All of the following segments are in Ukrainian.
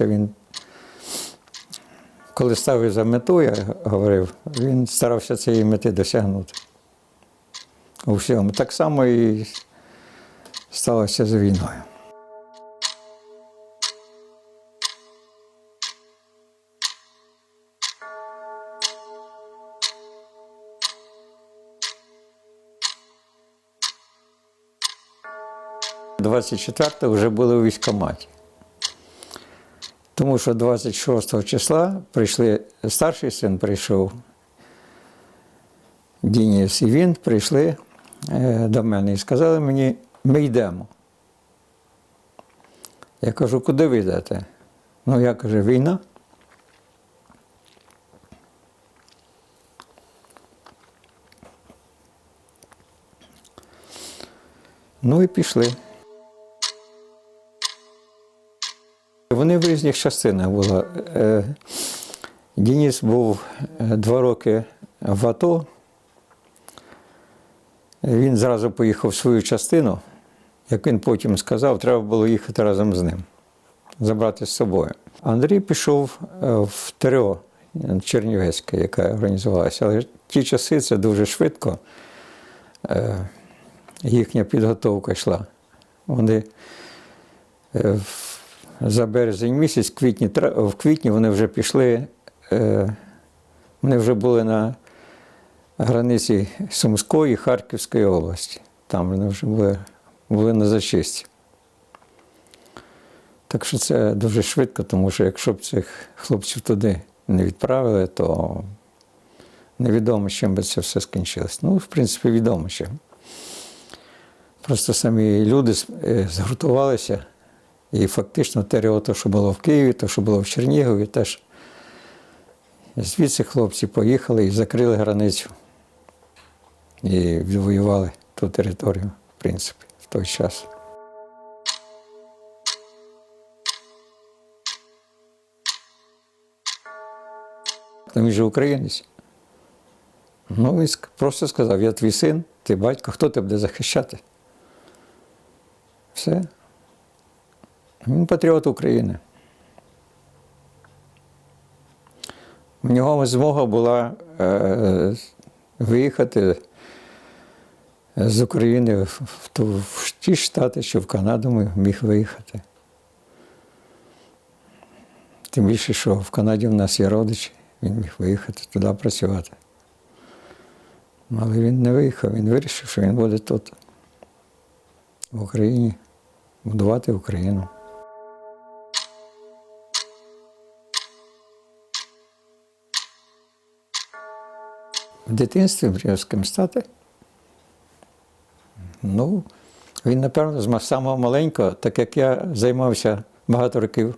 Він, коли ставив за мету, я говорив, він старався цієї мети досягнути. У всьому. Так само і сталося з війною. – 24 вже були у військкоматі. Тому що 26 числа прийшли, старший син прийшов, Дініс і він прийшли е, до мене і сказали мені, ми йдемо. Я кажу, куди ви йдете? Ну, я кажу, війна. Ну і пішли. Вони в різних частинах були. Е, Дініс був е, два роки в АТО. Він зразу поїхав в свою частину. Як він потім сказав, треба було їхати разом з ним, забрати з собою. Андрій пішов е, в ТРО Чернівецьке, яка організувалася. Але ті часи це дуже швидко. Їхня підготовка йшла. Вони за березень місяць, квітні, в квітні вони вже пішли, е, вони вже були на границі Сумської і Харківської області. Там вони вже були, були на зачисті. Так що це дуже швидко, тому що якщо б цих хлопців туди не відправили, то невідомо, чим би це все скінчилось. Ну, в принципі, відомо чим. Просто самі люди е, згуртувалися, і фактично ТРО, то, що було в Києві, то, що було в Чернігові, теж звідси хлопці поїхали і закрили границю. І відвоювали ту територію, в принципі, в той час. Він же українець. Ну, він просто сказав: я твій син, ти батько, хто тебе буде захищати? Все. Він патріот України. У нього змога була е, виїхати з України в, ту- в ті штати, що в Канаду міг виїхати. Тим більше, що в Канаді в нас є родичі, він міг виїхати туди працювати. Але він не виїхав, він вирішив, що він буде тут, в Україні, будувати Україну. В дитинстві мріяв з ким стати. Ну, він, напевно, з самого маленького, так як я займався багато років,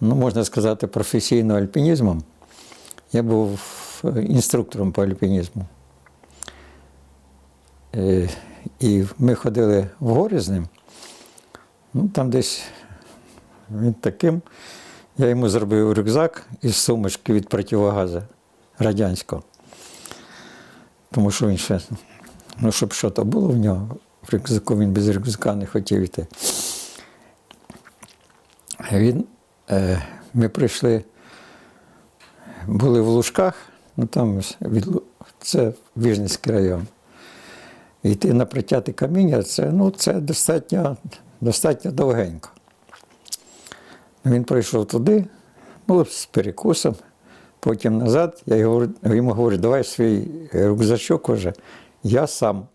ну, можна сказати, професійно альпінізмом. Я був е, інструктором по альпінізму. Е, І ми ходили в гори з ним. Ну, там десь він таким. Я йому зробив рюкзак із сумочки від противогазу радянського. Тому що він ще, ну, щоб що то було в нього, в рюкзаку він без рюкзака не хотів йти. Він, е, ми прийшли, були в Лужках, ну там від, це Віжницький район. Йти на притяти каміння, це, ну, це достатньо, достатньо довгенько. Він прийшов туди, ну, з перекусом, потім назад. Я йому говорю, давай свій рюкзачок уже, я сам.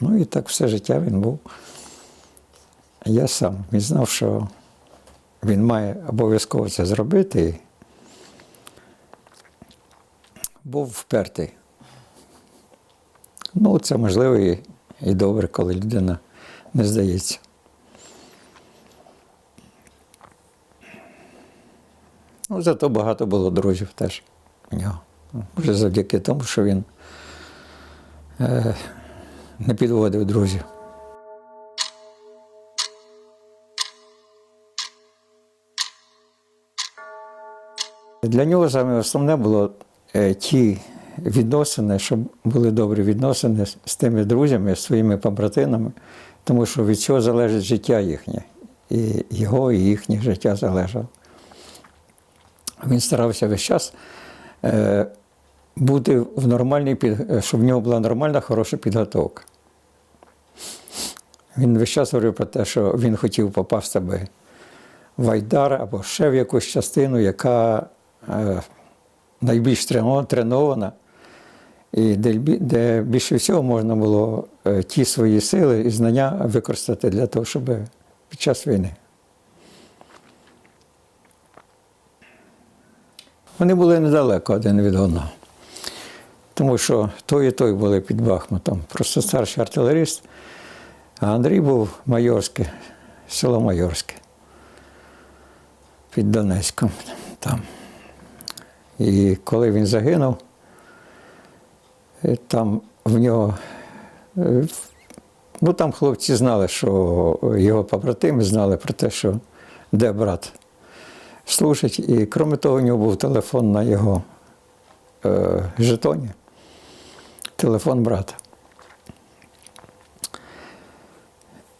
Ну і так все життя він був. Я сам. Він знав, що він має обов'язково це зробити. Був впертий. Ну, це можливо і, і добре, коли людина не здається. Ну, зато багато було друзів теж у нього. Вже завдяки тому, що він е, не підводив друзів. Для нього саме основне було е, ті відносини, щоб були добрі відносини з- тими друзями, з своїми побратинами, тому що від цього залежить життя їхнє. І його, і їхнє життя залежало. Він старався весь час е, бути в нормальній е, щоб в нього була нормальна, хороша підготовка. Він весь час говорив про те, що він хотів попасти би в Айдар або ще в якусь частину, яка е, найбільш тренована, і де, більше всього можна було ті свої сили і знання використати для того, щоб під час війни. Вони були недалеко один від одного. Тому що той і той були під Бахмутом. Просто старший артилеріст, а Андрій був майорське, село Майорське. Під Донецьком там. І коли він загинув, е, там в нього. е, Ну, там хлопці знали, що його побратими знали про те, що де брат служить. І крім того, у нього був телефон на його е, жетоні. Телефон брата.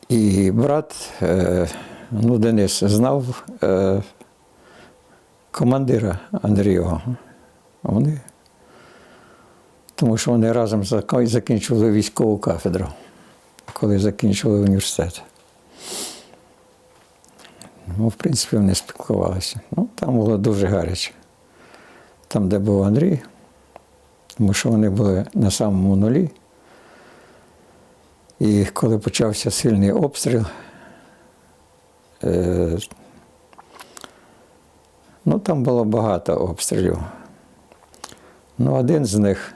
І брат, е, ну, Денис, знав е, командира Андрійова. Вони, тому що вони разом зак- закінчували військову кафедру, коли закінчували університет. Ну, в принципі, вони спілкувалися. Ну, там було дуже гаряче. Там, де був Андрій, тому що вони були на самому нулі. І коли почався сильний обстріл, е, ну там було багато обстрілів. Ну, один з них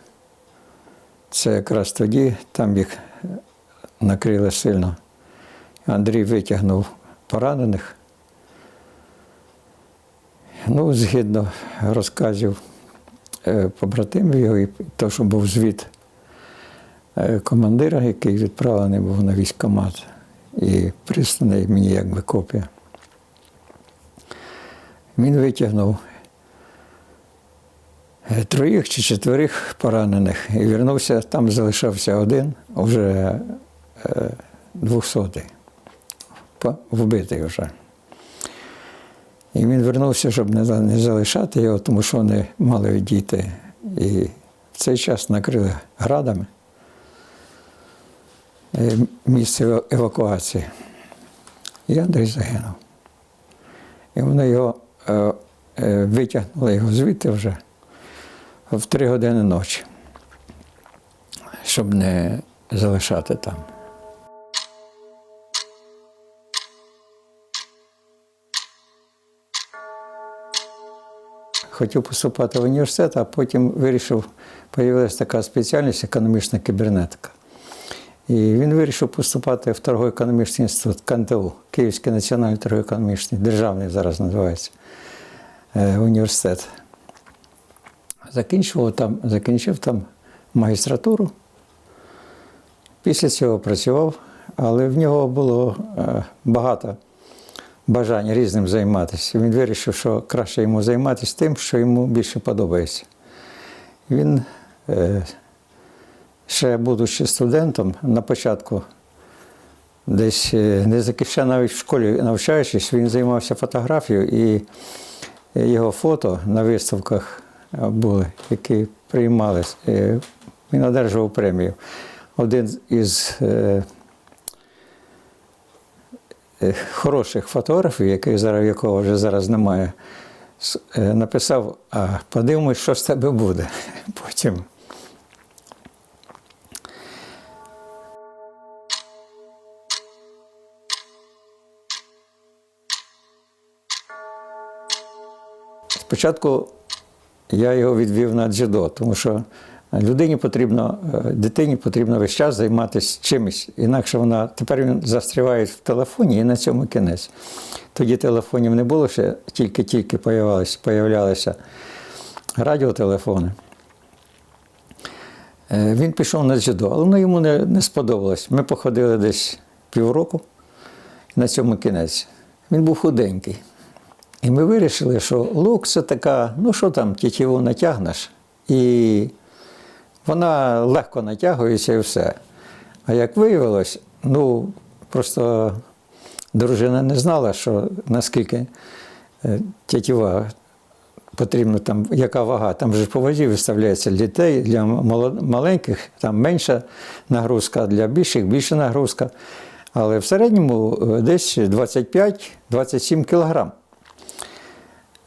це якраз тоді, там їх накрили сильно. Андрій витягнув поранених. Ну, згідно розказів е, побратимів його, і то, що був звіт е, командира, який відправлений був на військкомат і присланий мені якби копія. Він витягнув е, троїх чи четверих поранених і вернувся, там залишався один, вже двохсотий, вбитий вже. І він вернувся, щоб не, залишати його, тому що вони мали відійти. І в цей час накрили градами е, місце евакуації. І Андрій загинув. І вони його е, е, витягнули його звідти вже в три години ночі, щоб не залишати там. Хотів поступати в університет, а потім вирішив, з'явилася така спеціальність економічна кібернетика. І він вирішив поступати в торгово-економічний інститут КНТУ, Київський національний торгово-економічний, державний зараз називається е, університет. Закінчив там, закінчив там магістратуру. Після цього працював, але в нього було е, багато бажання різним займатися. Він вирішив, що краще йому займатися тим, що йому більше подобається. Він, е, ще будучи студентом, на початку десь е, не захищав навіть в школі навчаючись, він займався фотографією і його фото на виставках е, були, які приймались. Е, Він одержував премію. Один із е, е, хороших фотографів, який зараз, якого вже зараз немає, е, написав: а подивимось, що з тебе буде потім. Спочатку я його відвів на дзюдо, тому що людині потрібно, е, дитині потрібно весь час займатися чимось. Інакше вона тепер він застріває в телефоні і на цьому кінець. Тоді телефонів не було ще, тільки-тільки появлялися, радіотелефони. Е, Він пішов на дзюдо, але воно йому не, не сподобалось. Ми походили десь півроку, на цьому кінець. Він був худенький. І ми вирішили, що лук це така, ну що там, тітіву натягнеш, і вона легко натягується і все. А як виявилось, ну просто дружина не знала, що наскільки е, тітіва потрібно там, яка вага, там же ж по вазі виставляється дітей, для маленьких, там менша нагрузка, для більших більша нагрузка. Але в середньому е, десь 25-27 кілограм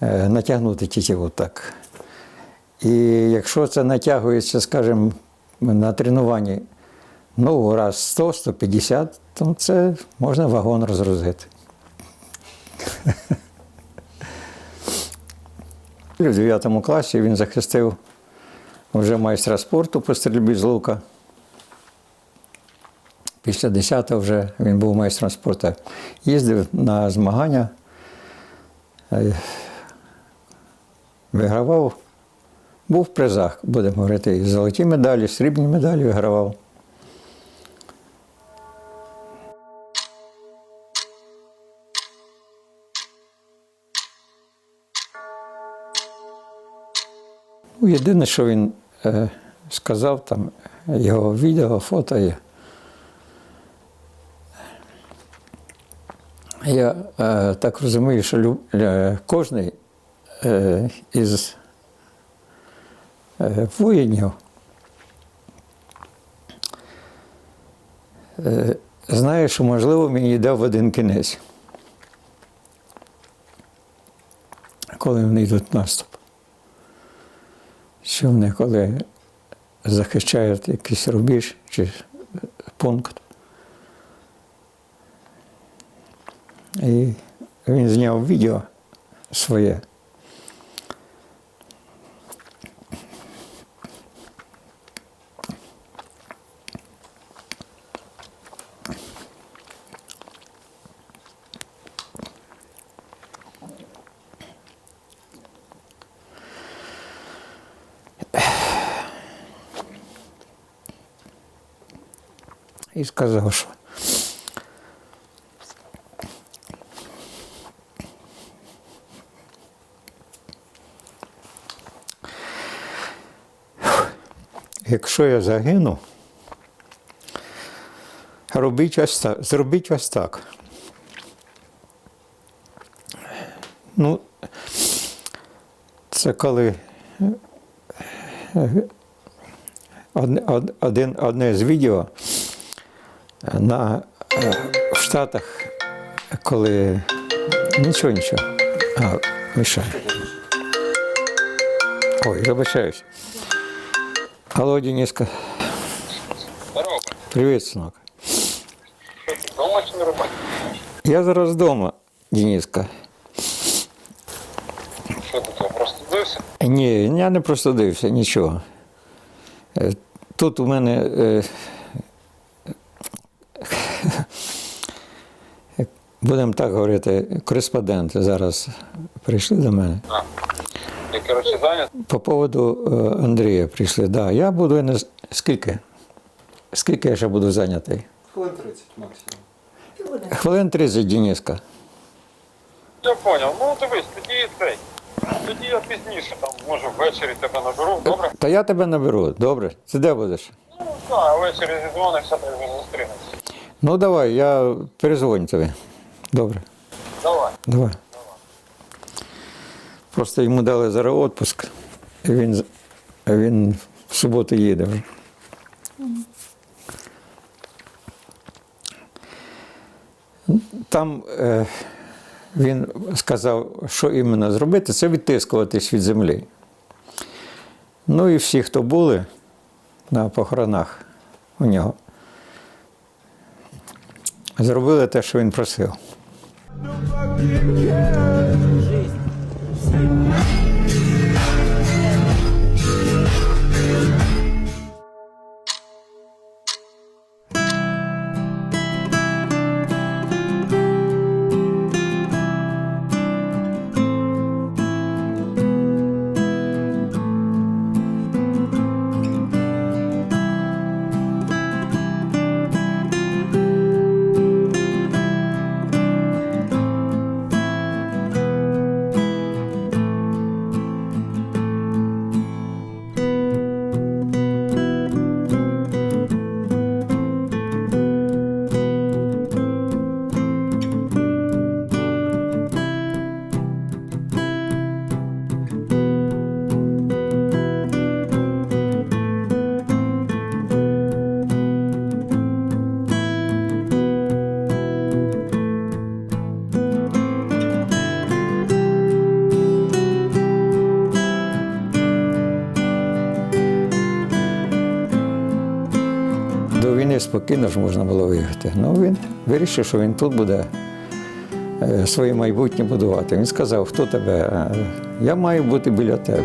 е, натягнути тільки отак. І якщо це натягується, скажімо, на тренуванні ну, раз 100-150, то це можна вагон розгрузити. У 9 класі він захистив вже майстра спорту по стрільбі з лука. Після 10 вже він був майстром спорту. Їздив на змагання, е, вигравав, був в призах, будемо говорити, і золоті медалі, срібні медалі вигравав. Ну, Єдине, що він е, сказав, там його відео, фото є. Я е, так розумію, що люб, е, кожен е, із воїнів е, знає, що можливо він йде в один кінець, коли вони йдуть в наступ. Що вони коли захищають якийсь рубіж чи пункт. І він зняв відео своє. Сказав, що якщо я загину, робіть ось так, зробіть ось так. Ну, це коли одне, один, одне з відео на, е, в Штатах, коли нічого, нічого. А, мішає. Ой, вибачаюсь. Алло, Дениска. Здорово. Привіт, синок. Вдома чи на роботі? Я зараз вдома, Дениска. Що ти там простудився? Ні, я не простудився, нічого. Е, Тут у мене. Будемо так говорити, кореспонденти зараз прийшли до мене. Я, коротше, зайнят. По поводу е, Андрія прийшли. Да, я буду не скільки? Скільки я ще буду зайнятий? Хвилин 30 максимум. Хвилин 30, Дениска. Я поняв. Ну дивись, тоді цей. Тоді я пізніше, там, може, ввечері тебе наберу, добре? Та я тебе наберу, добре. Ти де будеш? Ну, так, ввечері зідзвонимося, та й вже зустрінемося. Ну давай, я перезвоню тобі. Добре. Давай. Давай. Просто йому дали зараз відпуск, і він, він в суботу їде вже. Там е, він сказав, що іменно зробити, це відтискуватись від землі. Ну і всі, хто були на похоронах у нього, зробили те, що він просив. Yeah. Спокійно ж можна було виїхати. Ну він вирішив, що він тут буде е, своє майбутнє будувати. Він сказав, хто тебе? Е, Я маю бути біля тебе.